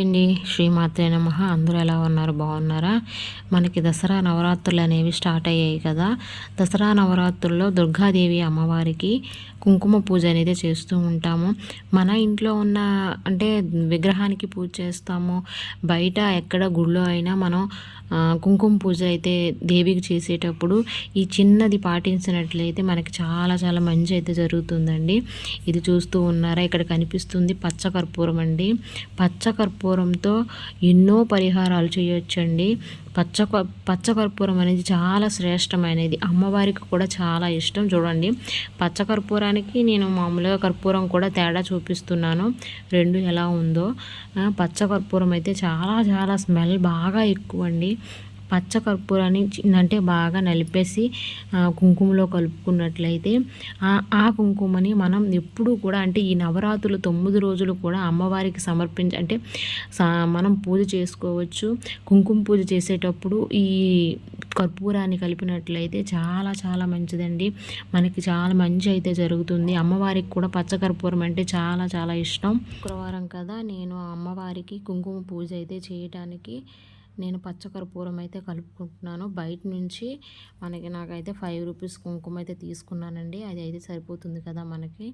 అండి శ్రీమాత్రే నమ. అందరూ ఎలా ఉన్నారు? బాగున్నారా? మనకి దసరా నవరాత్రులు అనేవి స్టార్ట్ అయ్యాయి కదా. దసరా నవరాత్రుల్లో దుర్గాదేవి అమ్మవారికి కుంకుమ పూజ అనేది చేస్తూ ఉంటాము. మన ఇంట్లో ఉన్న అంటే విగ్రహానికి పూజ చేస్తాము. బయట ఎక్కడ గుళ్ళో అయినా మనం కుంకుమ పూజ అయితే దేవికి చేసేటప్పుడు ఈ చిన్నది పాటించినట్లయితే మనకి చాలా చాలా మంచి అయితే జరుగుతుందండి. ఇది చూస్తూ ఉన్నారా? ఇక్కడ కనిపిస్తుంది పచ్చకర్పూరం అండి. పచ్చకర్పూరంతో ఎన్నో పరిహారాలు చేయొచ్చండి. పచ్చ పచ్చకర్పూరం అనేది చాలా శ్రేష్టమైనది. అమ్మవారికి కూడా చాలా ఇష్టం. చూడండి పచ్చకర్పూరానికి నేను మామూలుగా కర్పూరం కూడా తేడా చూపిస్తున్నాను. రెండు ఎలా ఉందో. పచ్చకర్పూరం అయితే చాలా చాలా స్మెల్ బాగా ఎక్కువ అండి పచ్చ కర్పూరాన్ని అంటే బాగా నలిపేసి కుంకుమలో కలుపుకున్నట్లయితే ఆ కుంకుమని మనం ఎప్పుడూ కూడా అంటే ఈ నవరాత్రులు తొమ్మిది రోజులు కూడా అమ్మవారికి సమర్పించ అంటే మనం పూజ చేసుకోవచ్చు. కుంకుమ పూజ చేసేటప్పుడు ఈ కర్పూరాన్ని కలిపినట్లయితే చాలా చాలా మంచిదండి. మనకి చాలా మంచి అయితే జరుగుతుంది. అమ్మవారికి కూడా పచ్చకర్పూరం అంటే చాలా చాలా ఇష్టం. శుక్రవారం కదా నేను అమ్మవారికి కుంకుమ పూజ అయితే చేయటానికి నేను పచ్చకర్పూరం అయితే కలుపుకుంటున్నాను. బయట నుంచి మనకి నాకైతే ఫైవ్ రూపీస్ కుంకుమ అయితే తీసుకున్నానండి. అది అయితే సరిపోతుంది కదా మనకి.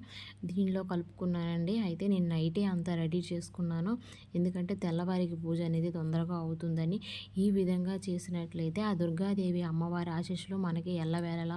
దీనిలో కలుపుకున్నానండి. అయితే నేను నైటే అంతా రెడీ చేసుకున్నాను. ఎందుకంటే తెల్లవారికి పూజ అనేది తొందరగా అవుతుందని ఈ విధంగా చేసినట్లయితే ఆ దుర్గాదేవి అమ్మవారి ఆశీస్సులు మనకి ఎల్లవేళలా